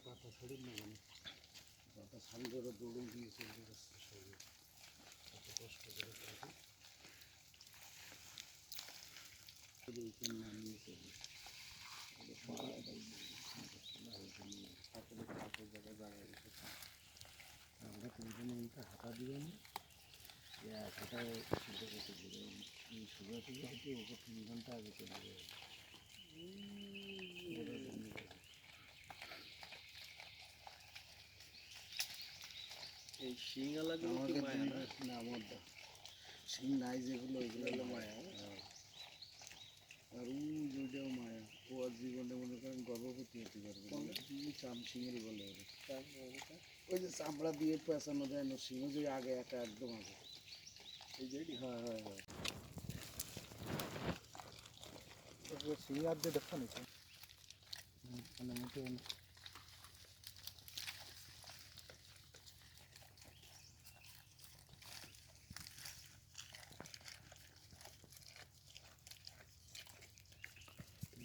পাতা ছাড়ুন না কেন পাতা ছাড়লে ওরা দৌড়ে দিয়ে চলে এত কষ্ট করে থাকে এইখানে নামিয়ে চলে আমরা তিনজনে এইটা হাতা দিয়ে নি হাতায় শুধু রেখে দিলে এই থেকে তিন ঘণ্টা আগে চলে যাবে এই শিঙালাগুলো কি মায়া না? না আমার দা সিং নাই যেগুলো ওইগুলো হলো মায়া। হ্যাঁ। আর ও দুইটাও মায়া। ও আর জীবনে মনে করেন গর্ভবতী হতে পারবে চাম সিংয়েরই বলে ওই যে চামড়া দিয়ে পেঁচানো যায় না সিংহ যে আগে একটা একদম আগে এই যে হ্যাঁ হ্যাঁ হ্যাঁ। সিঙ্গার দিয়ে দেখো নিচে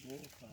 Wolf